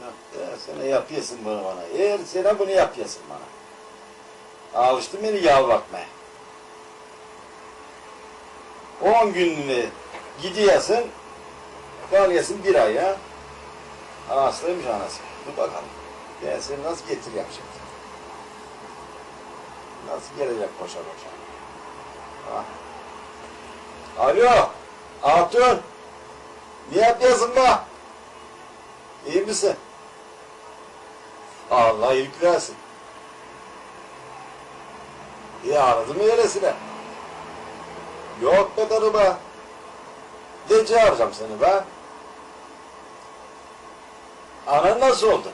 Ya sen yapıyorsun bunu bana. Eğer sen bunu yapıyorsun bana. Alıştın beni yal bakmaya. 10 günlüğüne gidiyorsun, kalıyorsun bir ay ya. Hastaymış anası. Dur bakalım. Ben seni nasıl getireceğim şimdi? Nasıl gelecek koşa koşa? Ha. Alo, Hatun. Ne yapıyorsun be? İyi misin? Allah iyilik versin. İyi aradım öylesine. Yok be karı be. De çağıracağım seni be. Anan nasıl oldu?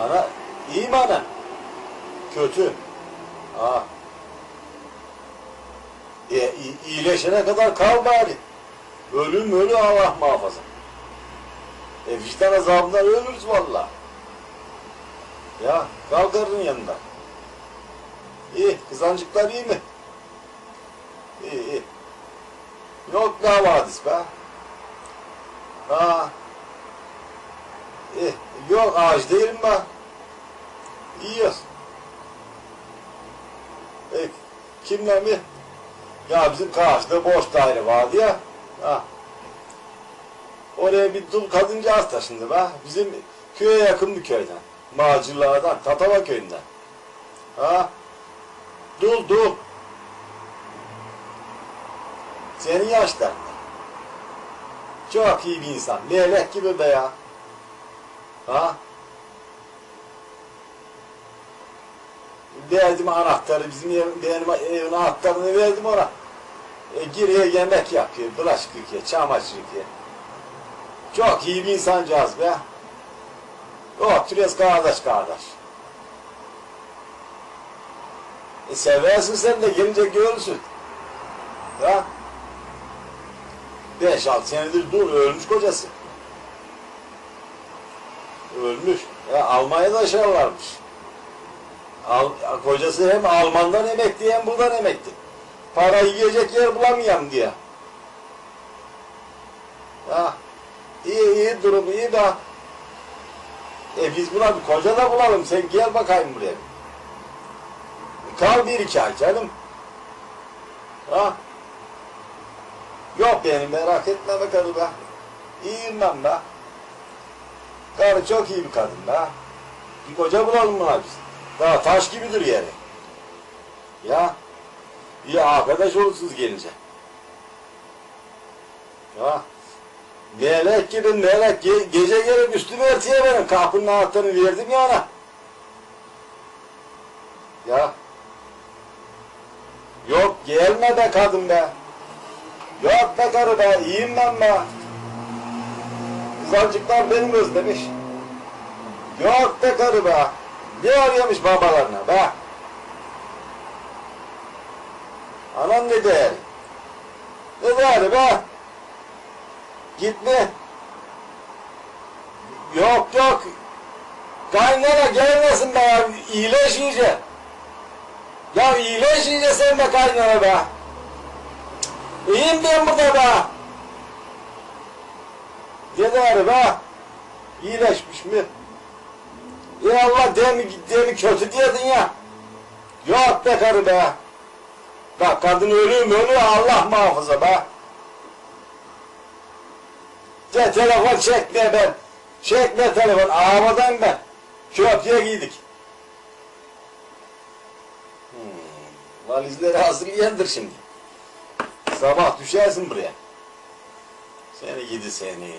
Ana, iyi mi ana? Kötü. Ha. E, iyileşene kadar kal bari. Ölüm ölü Allah muhafaza. E vicdan azabından ölürüz valla. Ya kal karının yanında. İyi, kızancıklar iyi mi? İyi, iyi. Yok ne havadis be. Ha. İyi, yok ağaç değilim ben. Yiyoruz. E, kimle mi? Ya bizim karşıda boş daire vardı ya. Ha. Oraya bir dul kadıncağız taşındı be. Bizim köye yakın bir köyden. Macırlardan, Tatava köyünden. Ha? Dul dul. Senin yaşta. Çok iyi bir insan. Leylek gibi be ya. Ha? Verdim anahtarı, bizim benim evin anahtarını verdim ona. E, giriyor yemek yapıyor, bulaşık yıkıyor, çamaşır yıkıyor. Çok iyi bir insancağız be. Oturuyoruz kardeş kardeş. E seversin sen de gelince görürsün. Ya. Beş altı senedir dur ölmüş kocası. Ölmüş. Ya Almanya'da yaşarlarmış. Al, kocası hem Alman'dan emekli hem buradan emekli. Para yiyecek yer bulamayam diye. Ya. İyi iyi durum iyi de. E biz buna bir koca da bulalım. Sen gel bakayım buraya. Kal bir iki ay canım. Ha? Yok benim merak etme be karı be. İyiyim ben be. Karı çok iyi bir kadın be. Bir koca bulalım buna biz. Daha taş gibidir yeri. Ya. İyi arkadaş olursunuz gelince. Ya. Melek gibi melek ge- gece gelip üstüme örtüye benim kapının anahtarını verdim ya ona. Ya. Yok gelme be kadın be. Yok be karı be iyiyim ben be. Kızancıklar benim özlemiş. Yok be karı be. Ne arıyormuş babalarına be. Anan ne der? Ne der be? Gitme. Yok yok. Kaynana gelmesin be. İyileş iyice. Ya iyileş iyice sen be kaynana be. İyiyim ben burada be. Dede be. İyileşmiş mi? Ya Allah demi, demi kötü diyedin ya. Yok be karı be. Bak kadın ölüyor mu ölüyor Allah muhafaza be. De telefon çekme ben. Çekme telefon. Ağamadan ben. Köprüye giydik. Hmm. Valizleri hazırlayandır şimdi. Sabah düşersin buraya. Seni gidi seni.